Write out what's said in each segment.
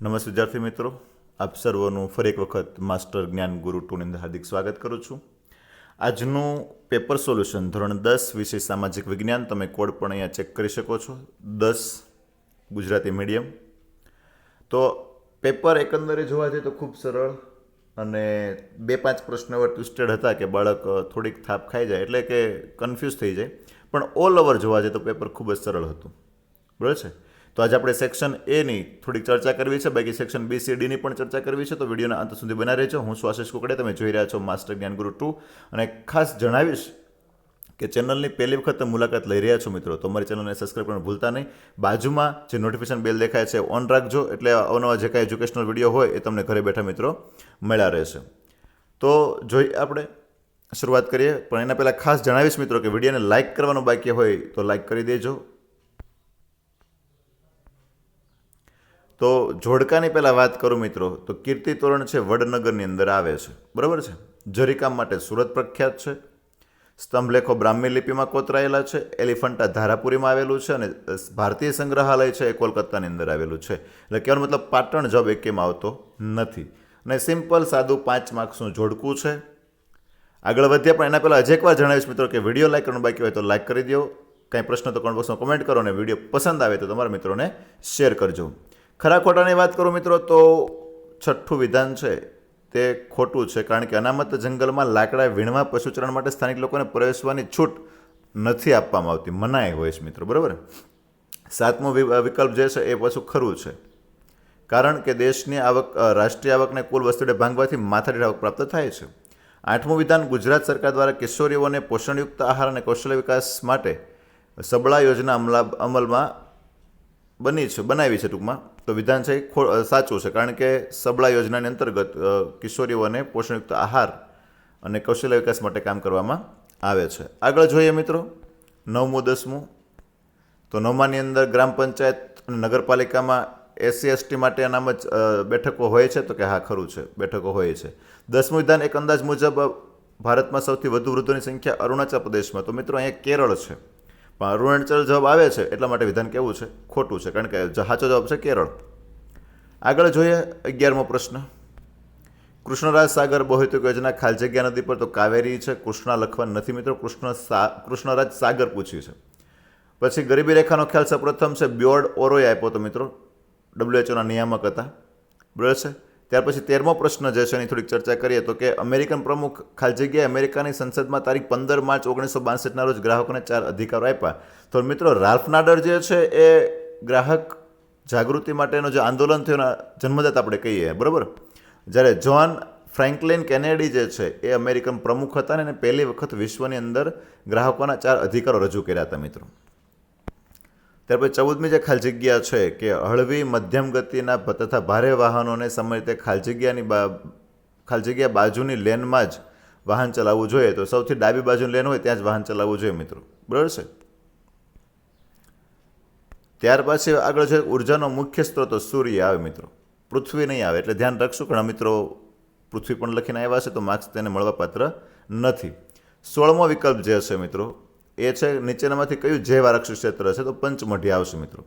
નમસ્તે વિદ્યાર્થી મિત્રો. આપ સર્વનું ફરી એક વખત માસ્ટર જ્ઞાન ગુરુ ટુની અંદર હાર્દિક સ્વાગત કરું છું. આજનું પેપર સોલ્યુશન ધોરણ દસ વિષય સામાજિક વિજ્ઞાન તમે કોડ પણ અહીંયા ચેક કરી શકો છો. દસ ગુજરાતી મીડિયમ. તો પેપર એકંદરે જોવા જઈએ તો ખૂબ સરળ અને બે પાંચ પ્રશ્નો એવા ટ્વિસ્ટેડ હતા કે બાળક થોડીક થાપ ખાઈ જાય એટલે કે કન્ફ્યુઝ થઈ જાય. પણ ઓલ ઓવર જોવા જઈએ તો પેપર ખૂબ જ સરળ હતું. બરાબર છે? તો આજે આપણે સેક્શન એની થોડીક ચર્ચા કરવી છે, બાકી સેક્શન બી સી ડીની પણ ચર્ચા કરવી છે. તો વિડીયોના અંત સુધી બના રહેજો. હું છું આશીષ કુકડે તમે જોઈ રહ્યા છો માસ્ટર જ્ઞાન ગુરુ ટુ અને ખાસ જણાવીશ કે ચેનલની પહેલી વખત મુલાકાત લઈ રહ્યા છો મિત્રો, તો અમારી ચેનલને સબસ્ક્રાઈબ કરવાનું ભૂલતા નહીં. બાજુમાં જે નોટિફિકેશન બેલ દેખાય છે ઓન રાખજો. એટલે અવનવા જે કાંઈ એજ્યુકેશનલ વીડિયો હોય એ તમને ઘરે બેઠા મિત્રો મળ્યા રહેશે. તો જોઈ આપણે, શરૂઆત કરીએ. પણ એના પહેલાં ખાસ જણાવીશ મિત્રો કે વિડીયોને લાઇક કરવાનું બાકી હોય તો લાઇક કરી દેજો. તો જોડકાની પહેલાં વાત કરું મિત્રો, તો કીર્તિ તોરણ છે વડનગરની અંદર આવે છે, બરાબર છે? જરીકામ માટે સુરત પ્રખ્યાત છે, સ્તંભલેખો બ્રાહ્મી લિપિમાં કોતરાયેલા છે, એલિફન્ટા ધારાપુરીમાં આવેલું છે અને ભારતીય સંગ્રહાલય છે એ કોલકાતાની અંદર આવેલું છે. એટલે કહેવાનો મતલબ પાટણ જવાબ એકેમાં આવતો નથી. અને સિમ્પલ, સાદું, પાંચ માર્ક્સનું જોડકું છે. આગળ વધ્યા પણ એના પહેલાં હજી એકવાર જણાવીશ મિત્રો કે વીડિયો લાઈક કરવાનું બાકી હોય તો લાઈક કરી દો કાંઈ પ્રશ્ન તો કોમેન્ટ બોક્સમાં કમેન્ટ કરો અને વીડિયો પસંદ આવે તો તમારા મિત્રોને શેર કરજો. ખરા ખોટાની વાત કરું મિત્રો, તો છઠ્ઠું વિધાન છે, તે ખોટું છે, કારણ કે અનામત જંગલમાં લાકડા વીણવા પશુચરણ માટે સ્થાનિક લોકોને પ્રવેશવાની છૂટ નથી આપવામાં આવતી મનાઈ હોય છે મિત્રો, બરાબર? સાતમો વિકલ્પ જે છે, એ પાછું ખરું છે, કારણ કે દેશની આવક રાષ્ટ્રીય આવકને કુલ વસ્તુડે ભાંગવાથી માથાદીઠ આવક પ્રાપ્ત થાય છે. આઠમું વિધાન, ગુજરાત સરકાર દ્વારા કિશોરીઓને પોષણયુક્ત આહાર અને કૌશલ્ય વિકાસ માટે સબળા યોજના અમલા, અમલમાં બની છે, બનાવી છે ટૂંકમાં. તો વિધાન છે સાચું છે. કારણ કે સબળા યોજનાની અંતર્ગત કિશોરીઓને પોષણયુક્ત આહાર અને કૌશલ્ય વિકાસ માટે કામ કરવામાં આવે છે. આગળ જોઈએ મિત્રો નવમું દસમું. તો નવમાની અંદર ગ્રામ પંચાયત અને નગરપાલિકામાં એસસી એસટી માટે અ, બેઠકો હોય છે તો કે હા ખરું છે બેઠકો હોય છે. દસમું વિધાન એક અંદાજ મુજબ ભારતમાં સૌથી વધુ વૃદ્ધોની સંખ્યા અરુણાચલ પ્રદેશમાં. તો મિત્રો અહીંયા કેરળ છે. પણ અરુણાચલ જવાબ આવે છે એટલા માટે વિધાન કેવું છે? ખોટું છે, કારણ કે સાચો જવાબ છે કેરળ. આગળ જોઈએ અગિયારમો પ્રશ્ન. કૃષ્ણરાજ સાગર બહુતક યોજના ખાલ જગ્યા નદી પર તો કાવેરી છે, કૃષ્ણા લખવા નથી મિત્રો. કૃષ્ણ સા, કૃષ્ણરાજ સાગર પૂછ્યું છે. પછી ગરીબી રેખાનો ખ્યાલ સૌપ્રથમ છે બ્યોર્ડ ઓરોએ આપ્યો તો મિત્રો. ડબ્લ્યુએચઓના નિયામક હતા. બરાબર છે? ત્યાર પછી તેરમો પ્રશ્ન જે છે એની થોડીક ચર્ચા કરીએ તો કે અમેરિકન પ્રમુખ ખાલી જગ્યાએ અમેરિકાની સંસદમાં તારીખ પંદર માર્ચ ઓગણીસો બાસઠના રોજ ગ્રાહકોને ચાર અધિકારો આપ્યા. તો મિત્રો, રાલ્ફ નાડર જે છે એ ગ્રાહક જાગૃતિ માટેનું જે આંદોલન થયું જન્મદાતા આપણે કહીએ, બરાબર? જ્યારે જ્હોન ફ્રેન્કલિન કેનેડી જે છે એ અમેરિકન પ્રમુખ હતા ને એને પહેલી વખત વિશ્વની અંદર ગ્રાહકોના ચાર અધિકારો રજૂ કર્યા હતા મિત્રો. ત્યાર પછી ચૌદમી જે ખાલી જગ્યા છે કે હળવી મધ્યમ ગતિના તથા ભારે વાહનોને સમય રીતે ખાલી જગ્યાની બા ખાલી જગ્યા બાજુની લેનમાં જ વાહન ચલાવવું જોઈએ. તો સૌથી ડાબી બાજુની લેન હોય ત્યાં જ વાહન ચલાવવું જોઈએ મિત્રો. બરાબર છે? ત્યાર પછી આગળ છે ઉર્જાનો મુખ્ય સ્ત્રોત સૂર્ય આવે મિત્રો. પૃથ્વી નહીં આવે, એટલે ધ્યાન રાખશું. ઘણા મિત્રો પૃથ્વી પણ લખીને આવ્યા છે, તો માર્ક્સ તેને મળવા પાત્ર નથી. સોળમો વિકલ્પ જે છે મિત્રો એ છે નીચેનામાંથી કયું જૈવ આરક્ષિત ક્ષેત્ર છે તો પંચમઢી આવશે મિત્રો.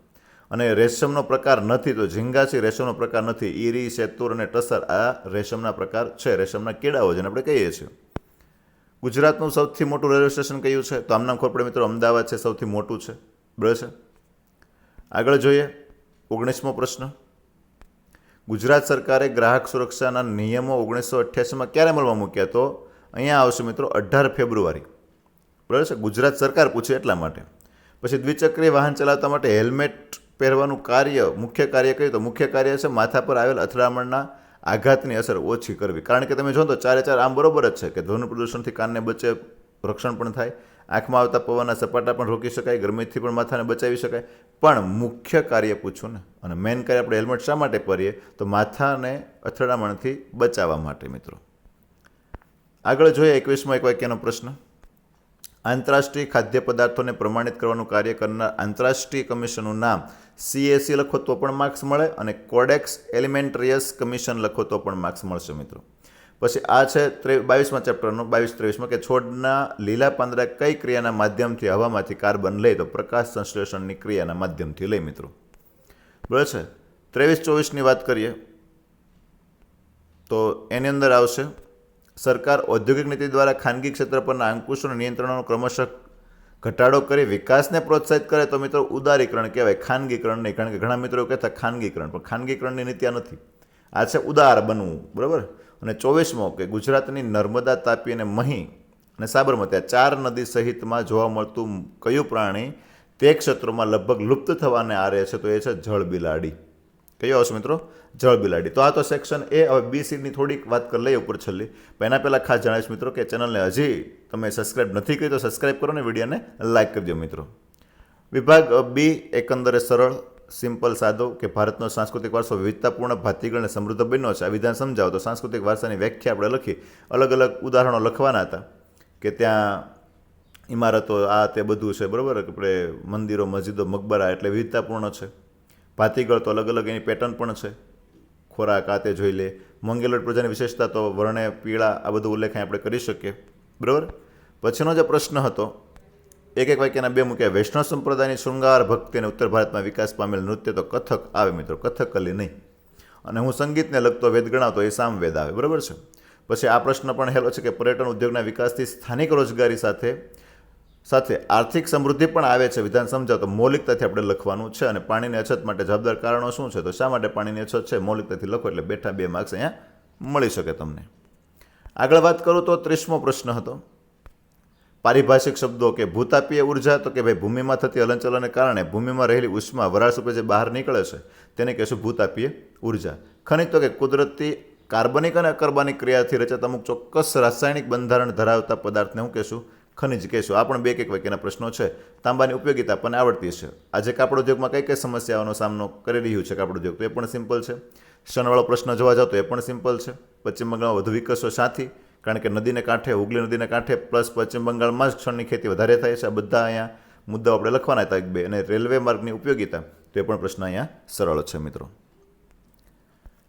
અને રેશમનો પ્રકાર નથી તો ઝીંગા છે રેશમનો પ્રકાર નથી. ઈરી શેતુર અને ટસર આ રેશમના પ્રકાર છે, રેશમના કીડાઓ જેને આપણે કહીએ છીએ. ગુજરાતનું સૌથી મોટું રેલવે સ્ટેશન કયું છે? તો આમના ખબર મિત્રો અમદાવાદ છે, સૌથી મોટું છે. બરાબર છે? આગળ જોઈએ ઓગણીસમો પ્રશ્ન. ગુજરાત સરકારે ગ્રાહક સુરક્ષાના નિયમો ઓગણીસો અઠ્યાસીમાં ક્યારે અમલમાં મૂક્યા? તો અહીંયા આવશે મિત્રો અઢાર ફેબ્રુઆરી. બરાબર છે? ગુજરાત સરકાર પૂછે એટલા માટે. પછી દ્વિચક્રીય વાહન ચલાવતા માટે હેલ્મેટ પહેરવાનું કાર્ય, મુખ્ય કાર્ય કહીએ તો મુખ્ય કાર્ય છે માથા પર આવેલ અથડામણના આઘાતની અસર ઓછી કરવી. કારણ કે તમે જો તો ચારે ચાર આમ બરોબર જ છે કે ધ્વનિ પ્રદૂષણથી કાનને બચે, રક્ષણ પણ થાય, આંખમાં આવતા પવનના સપાટા પણ રોકી શકાય, ગરમીથી પણ માથાને બચાવી શકાય. પણ મુખ્ય કાર્ય પૂછું ને, અને મેઇન કાર્ય આપણે હેલ્મેટ શા માટે પહેરીએ? તો માથાને અથડામણથી બચાવવા માટે, મિત્રો. આગળ જોઈએ એકવીસમાં એક વાક્યનો પ્રશ્ન. આંતરરાષ્ટ્રીય ખાદ્ય પદાર્થોને પ્રમાણિત કરવાનું કાર્ય કરનાર આંતરરાષ્ટ્રીય કમિશનનું નામ સીએસી લખો તો પણ માર્ક્સ મળે અને કોડેક્સ એલિમેન્ટ્રિયસ કમિશન લખો તો પણ માર્ક્સ મળશે મિત્રો. પછી આ છે બાવીસમાં ચેપ્ટરનો બાવીસ ત્રેવીસમાં કે છોડના લીલા પાંદડા કઈ ક્રિયાના માધ્યમથી હવામાંથી કાર્બન લે તો પ્રકાશ સંશ્લેષણની ક્રિયાના માધ્યમથી લે મિત્રો. બરાબર છે? ત્રેવીસ ચોવીસની વાત કરીએ તો એની અંદર આવશે સરકાર ઔદ્યોગિક નીતિ દ્વારા ખાનગી ક્ષેત્ર પરના અંકુશો અને નિયંત્રણોનો ક્રમશઃ ઘટાડો કરી વિકાસને પ્રોત્સાહિત કરે, તો મિત્રો ઉદારીકરણ કહેવાય, ખાનગીકરણ નહીં. કારણ કે ઘણા મિત્રો કહેતા, ખાનગીકરણ. પણ ખાનગીકરણની નીતિ આ નથી. આ છે ઉદાર બનવું. બરાબર? અને ચોવીસમો કે ગુજરાતની નર્મદા, તાપી અને મહી અને સાબરમતી આ ચાર નદી સહિતમાં જોવા મળતું કયું પ્રાણી તે ક્ષેત્રોમાં લગભગ લુપ્ત થવાને આરે છે, તો એ છે જળ બિલાડી. કયો આવશે મિત્રો? જળ બિલાડી. તો આ તો સેક્શન એ હવે બી સીની થોડીક વાત કરી લઈએ ઉપર છેલ્લી. એના પહેલાં ખાસ જણાવીશ મિત્રો કે ચેનલને હજી તમે સબસ્ક્રાઇબ નથી કરી, તો સબસ્ક્રાઇબ કરો ને વિડીયોને લાઇક કરી મિત્રો. વિભાગ બી એકંદરે સરળ સિમ્પલ સાદો કે ભારતનો સાંસ્કૃતિક વારસો વિવિધતાપૂર્ણ, ભાતીગળ અને સમૃદ્ધ બન્યો છે. આ વિધાન સમજાવો. તો સાંસ્કૃતિક વારસાની વ્યાખ્યા આપણે લખી. અલગ અલગ ઉદાહરણો લખવાના હતા કે ત્યાં ઇમારતો, આ તે બધું છે, બરાબર? આપણે મંદિરો, મસ્જિદો, મકબરા એટલે વિવિધતાપૂર્ણ છે. ભાતીગળ તો અલગ અલગ એની પેટર્ન પણ છે. ખોરાક આ તે જોઈ લે. મંગેલોટ પ્રજાની વિશેષતા તો વર્ણે, પીળા, આ બધું ઉલ્લેખ આપણે કરી શકીએ. બરાબર? પછીનો જે પ્રશ્ન હતો એક એક વાક્યના બે મૂક્યા. વૈષ્ણવ સંપ્રદાયની શૃંગાર ભક્તિ અને ઉત્તર ભારતમાં વિકાસ પામેલ નૃત્ય તો કથક આવે મિત્રો કથકલી નહીં. અને હું સંગીતને લગતો વેદ ગણાવતો, એ સામવેદ આવે. બરાબર છે? પછી આ પ્રશ્ન પણ હેલો છે કે પર્યટન ઉદ્યોગના વિકાસથી સ્થાનિક રોજગારી સાથે સાથે આર્થિક સમૃદ્ધિ પણ આવે છે વિધાન સમજાવ તો મૌલિકતાથી આપણે લખવાનું છે અને પાણીની અછત માટે જવાબદાર કારણો શું છે? તો શા માટે પાણીની અછત છે? મૌલિકતાથી લખો એટલે બેઠા બે માર્ક્સ અહીંયા મળી શકે તમને. આગળ વાત કરું તો ત્રીસમો પ્રશ્ન હતો. પારિભાષિક શબ્દો કે ભૂતાપીય ઊર્જા તો કે ભાઈ ભૂમિમાં થતી હલનચલનને કારણે ભૂમિમાં રહેલી ઉષ્મા વરાળ સ્વરૂપે જે બહાર નીકળે છે તેને કહેશું ભૂતાપીય ઊર્જા. ખનિજ તો કે કુદરતી, કાર્બનિક અને અકર્બનિક ક્રિયાથી રચાતા અમુક ચોક્કસ રાસાયણિક બંધારણ ધરાવતા પદાર્થને હું કહેશું ખનિજ કહેશું. આ પણ બે એક વાક્યના પ્રશ્નો છે. તાંબાની ઉપયોગિતા પણ આવડતી છે. આજે કાપડ ઉદ્યોગમાં કઈ કઈ સમસ્યાઓનો સામનો કરી રહ્યું છે કાપડ ઉદ્યોગ? તો એ પણ સિમ્પલ છે. ક્ષણવાળો પ્રશ્ન જોવા જાવ તો એ પણ સિમ્પલ છે. પશ્ચિમ બંગાળમાં વધુ વિકસો સાથી, કારણ કે નદીને કાંઠે, હુગલી નદીને કાંઠે પ્લસ પશ્ચિમ બંગાળમાં જ ક્ષણની ખેતી વધારે થાય છે. આ બધા અહીંયા મુદ્દાઓ આપણે લખવાના હતા એક બે. અને રેલવે માર્ગની ઉપયોગિતા, તો એ પણ પ્રશ્ન અહીંયા સરળ છે મિત્રો.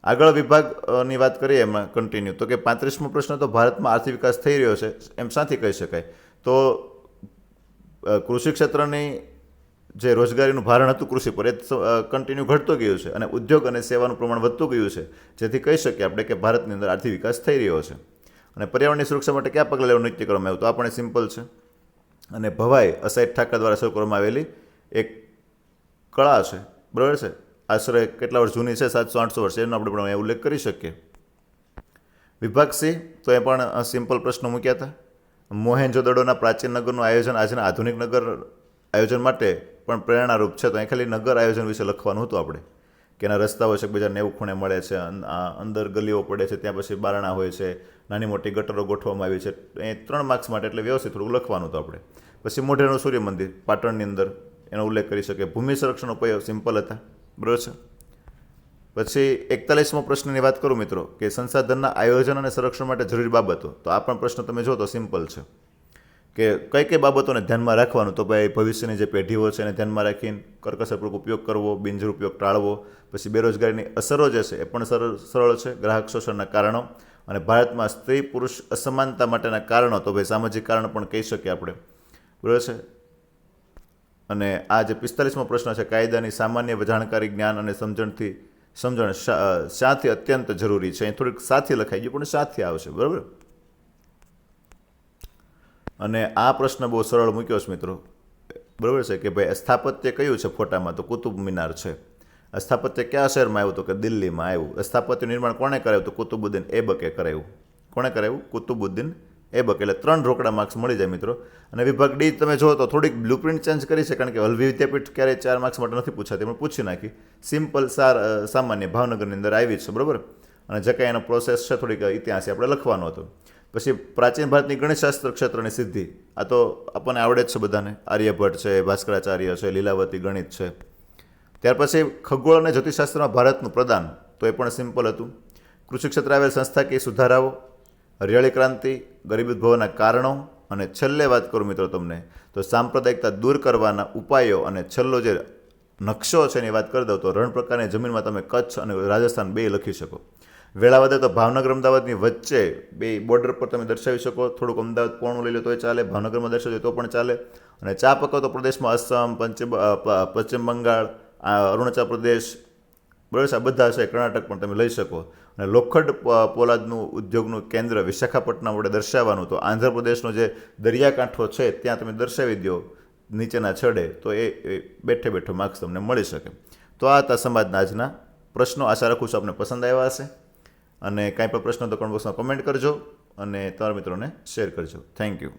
આગળ વિભાગની વાત કરીએ એમાં કન્ટિન્યુ તો કે પાંત્રીસમો પ્રશ્ન, તો ભારતમાં આર્થિક વિકાસ થઈ રહ્યો છે. એમ સાથી કહી શકાય. તો કૃષિ ક્ષેત્રની જે રોજગારીનું ભારણ હતું કૃષિ પર, એ કન્ટિન્યુ ઘટતું ગયું છે અને ઉદ્યોગ અને સેવાનું પ્રમાણ વધતું ગયું છે. જેથી કહી શકીએ આપણે કે ભારતની અંદર આર્થિક વિકાસ થઈ રહ્યો છે. અને પર્યાવરણની સુરક્ષા માટે કયા પગલાં લેવાનું નક્કી કરવામાં આવ્યું? તો આ પણ સિમ્પલ છે. અને ભવાઈ અસાઈડ ઠાકર દ્વારા શરૂ કરવામાં આવેલી એક કળા છે. બરાબર છે? આશરે કેટલા વર્ષ જૂની છે? સાતસો, આઠસો વર્ષ એનો આપણે પણ ઉલ્લેખ કરી શકીએ. વિભાગ સી, તો એ પણ સિમ્પલ પ્રશ્નો મૂક્યા હતા. મોહેન્જોદડોના પ્રાચીન નગરનું આયોજન આજના આધુનિક નગર આયોજન માટે પણ પ્રેરણારૂપ છે. તો અહીં ખાલી નગર આયોજન વિશે લખવાનું હતું આપણે, કે એના રસ્તાઓ છે બીજા નેવું ખૂણે મળે છે અંદર ગલીઓ પડે છે, ત્યાં પછી બારણા હોય છે, નાની મોટી ગટરો ગોઠવવામાં આવી છે. એ ત્રણ માર્ક્સ માટે એટલે વ્યવસ્થિત થોડું લખવાનું હતું આપણે. પછી મોઢેરનું સૂર્ય મંદિર પાટણની અંદર એનો ઉલ્લેખ કરી શકીએ. ભૂમિ સંરક્ષણ ઉપાયો સિમ્પલ હતા? બરાબર છે? પછી એકતાલીસમો પ્રશ્નની વાત કરું મિત્રો, કે સંસાધનના આયોજન અને સંરક્ષણ માટે જરૂરી બાબતો. તો આ પણ પ્રશ્ન તમે જો તો સિમ્પલ છે. કે કઈ કઈ બાબતોને ધ્યાનમાં રાખવાનું? તો ભાઈ ભવિષ્યની જે પેઢીઓ છે એને ધ્યાનમાં રાખીને કરકસરપૂર્વક ઉપયોગ કરવો બિનજર ઉપયોગ ટાળવો, પછી બેરોજગારીની અસરો જે છે એ પણ સરળ સરળ છે, ગ્રાહક શોષણના કારણો અને ભારતમાં સ્ત્રી પુરુષ અસમાનતા માટેના કારણો. તો ભાઈ સામાજિક કારણ પણ કહી શકીએ આપણે. બરાબર છે? અને આ જે પિસ્તાલીસમો પ્રશ્ન છે, કાયદાની સામાન્ય જાણકારી, જ્ઞાન અને સમજણથી સમજણ સાથી અત્યંત જરૂરી છે. અહીં થોડીક સાથી લખાઈ ગયું પણ સાથી આવશે, બરાબર? અને આ પ્રશ્ન બહુ સરળ મૂક્યો છે મિત્રો. બરાબર છે કે ભાઈ, સ્થાપત્ય કયું છે ફોટામાં? તો કુતુબ મિનાર છે. સ્થાપત્ય કયા શહેરમાં આવ્યું? તો કે દિલ્હીમાં આવ્યું. સ્થાપત્ય નિર્માણ કોણે કરાવ્યું? તો કુતુબુદ્દીન એબકે કરાવ્યું. કોણે કરાવ્યું? કુતુબુદ્દીન એબક એટલે ત્રણ રોકડા માર્ક્સ મળી જાય મિત્રો. અને વિભાગ ડી તમે જુઓ તો થોડીક બ્લુપ્રિન્ટ ચેન્જ કરી છે, કારણ કે હલવી વિદ્યાપીઠ ક્યારેય ચાર માર્ક્સ માટે નથી પૂછાતી, પણ પૂછી નાખી. સિમ્પલ સાર સામાન્ય ભાવનગરની અંદર આવી જ છે, બરાબર? અને જે કાંઈ એનો પ્રોસેસ છે, થોડીક ઇતિહાસ આપણે લખવાનો હતો. પછી પ્રાચીન ભારતની ગણિતશાસ્ત્ર ક્ષેત્રની સિદ્ધિ. આ તો આપણને આવડે જ છે બધાને. આર્યભટ્ટ છે, ભાસ્કરાચાર્ય છે, લીલાવતી ગણિત છે. ત્યાર પછી ખગોળ અને જ્યોતિષશાસ્ત્રમાં ભારતનું પ્રદાન, તો એ પણ સિમ્પલ હતું. કૃષિ ક્ષેત્રે આવેલ સંસ્થાકીય સુધારાઓ હરિયાળી ક્રાંતિ, ગરીબ ઉદ્ભવના કારણો અને છેલ્લે વાત કરું મિત્રો તમને, તો સાંપ્રદાયિકતા દૂર કરવાના ઉપાયો અને છેલ્લો જે નકશો છે એની વાત કરી દઉં, તો રણ પ્રકારની જમીનમાં તમે કચ્છ અને રાજસ્થાન બે લખી શકો. વેળાવદે તો ભાવનગર અમદાવાદની વચ્ચે બે બોર્ડર પર તમે દર્શાવી શકો. થોડુંક અમદાવાદ પોણું લઈ લો તોય ચાલે, ભાવનગરમાં દર્શાવજો તો પણ ચાલે. અને ચા પકવતો પ્રદેશમાં અસમ પંચિમ પશ્ચિમ બંગાળ અરુણાચલ પ્રદેશ બરાબર બધા છે, કર્ણાટક પણ તમે લઈ શકો. અને લોખંડ પોલાદનું ઉદ્યોગનું કેન્દ્ર વિશાખાપટ્ટનમ વડે દર્શાવવાનું. તો આંધ્રપ્રદેશનો જે દરિયાકાંઠો છે, ત્યાં તમે દર્શાવી દો નીચેના છડે, તો એ બેઠે બેઠો માર્ક્સ તમને મળી શકે. તો આ હતા સમાજના આજના પ્રશ્નો. આશા રાખું છું આપને પસંદ આવ્યા હશે. અને કાંઈ પણ પ્રશ્નો તો કોમેન્ટ કમેન્ટ કરજો અને તમારા મિત્રોને શેર કરજો. Thank you.